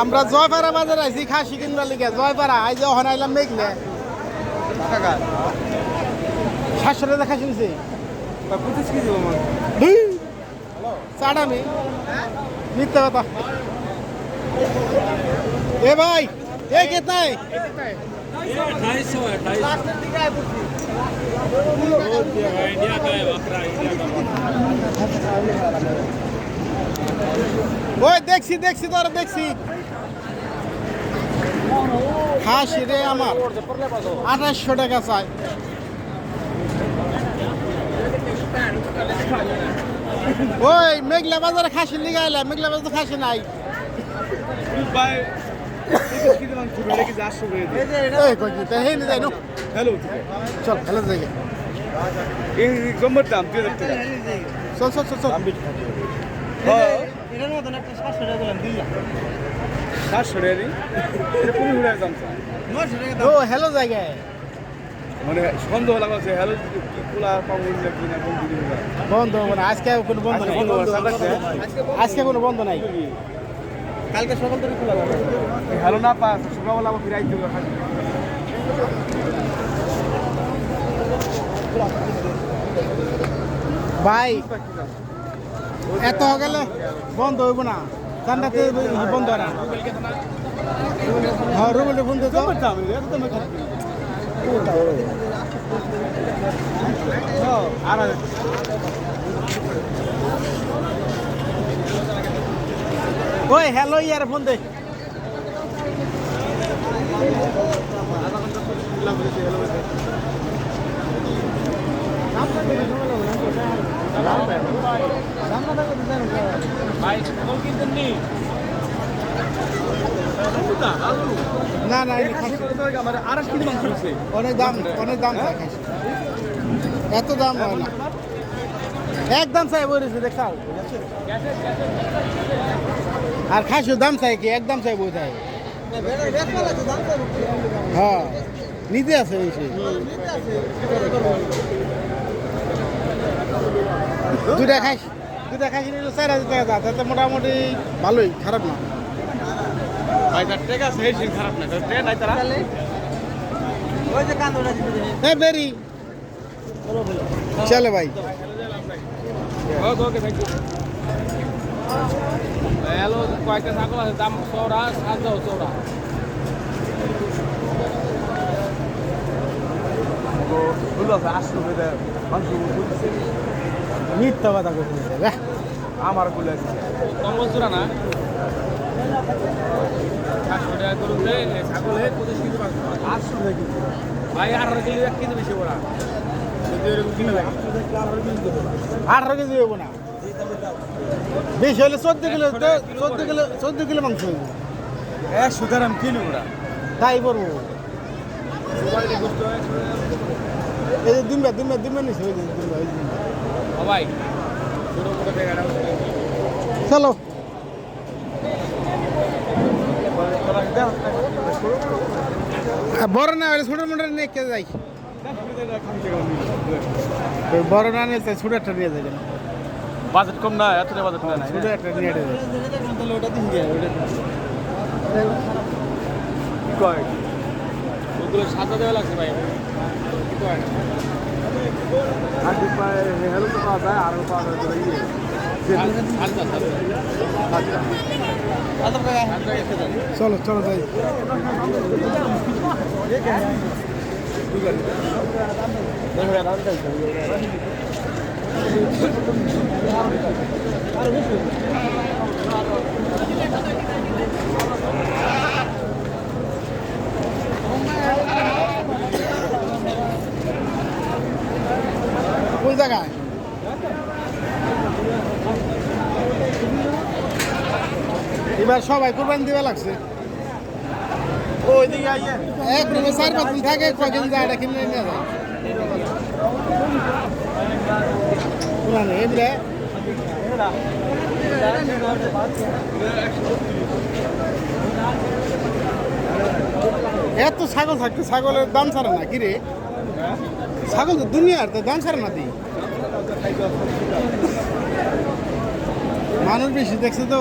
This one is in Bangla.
আমরা জয়পাড়া বাজার আইছি খাসি কিনবার লিখে জয়পাড়া আই যে ওখানে আইলাম মেঘলে। সাতশো টাকা শুনছি নিছি। পঁচিশ কেজি চাটামি মিথ্যা কথা। এ ভাই এ কেতনা ওই দেখছি দেখছি তোর দেখছি। খাসি রে আমার। আঠাশশো টাকা চাই। ওই মেঘলা বাজারে খাসি লিগে আইলাম মেঘলা বাজারে খাসি নাই। চল যাই। চল চল চল চল। এটার মতন একটা সাতশো টাকা দিলাম দিলাম সাতশো টাকা কুড়ি ঘুরে দাম স্যার? টাকা ও হেলো জায়গায়। মানে সন্দেহ হ্যালো পাবো না বন্ধ হবে না? আজকে কোনো বন্ধ আজকে নাই। কোনো বন্ধ নাই। কালকে সকাল থেকে খোলা যাবে হ্যালো না পাস সকালবেলা ভাই এত গেলে বন্ধ হইব না। ঠান্ডাতে বন্ধ না। হ্যাঁ, ওই হ্যালো ইয়ার ফোন দে। আধা ঘণ্টা না না অনেক দাম অনেক দাম এত দাম হয় না। একদম চাই বলেছে দেখাও আর খাসির দাম চাই কি? একদম চাই বই চাই। হ্যাঁ নিজে আছে বেশি। দুটা খাসি। দুটা খাসি নিল চার হাজার টাকা যা তাতে মোটামুটি ভালোই খারাপ না। ভাই তার ঠিক আছে হেসিন খারাপ না ট্রেন নাই তারা। ওই যে কান্দুরা হ্যাঁ বেরি। চলে ভাই। ওকে থ্যাংক ইউ হ্যালো কয়েকটা ছাগল আছে দাম চৌরা সাত দাও চৌরা আসলো মিথ্যা কথা আমারগুলো না? আঠারো কেজি হইব না। বেশি হলে চোদ্দ কিলো চোদ্দ কিলো চোদ্দ কিলো মাংস হইব। একশো গ্রাম কিলো ওরা। তাই করব। এই যে দিনবার দিনবার দিনবার নিছে ওই মোটো চলো। বড় না ছোট মোটর নিয়ে কে যাই বড় না নিয়ে ছোট একটা নিয়ে যাই বাজেট কম না এতটা বাজেট না ছোট একটা নিয়ে যাই ওটা কয়? ওগুলো সাদা দেওয়া লাগছে ভাই। কিন্তু হয় না আগে পায় হেলো তো পাওয়া যায় আরও পাওয়া যায় চলো চলো যাই। কোন জায়গায়। এবার সবাই কোরবানি দিবে লাগছে। এক রুমে চার পাঁচ থাকে কয়দিন যায় কিনে নিয়ে যায়। পুরানো এমলে এত ছাগল থাকতে ছাগলের দাম ছাড়া না কি রে? ছাগল তো দুনিয়ার তো দাম দি মানুষ বেশি দেখছে তো।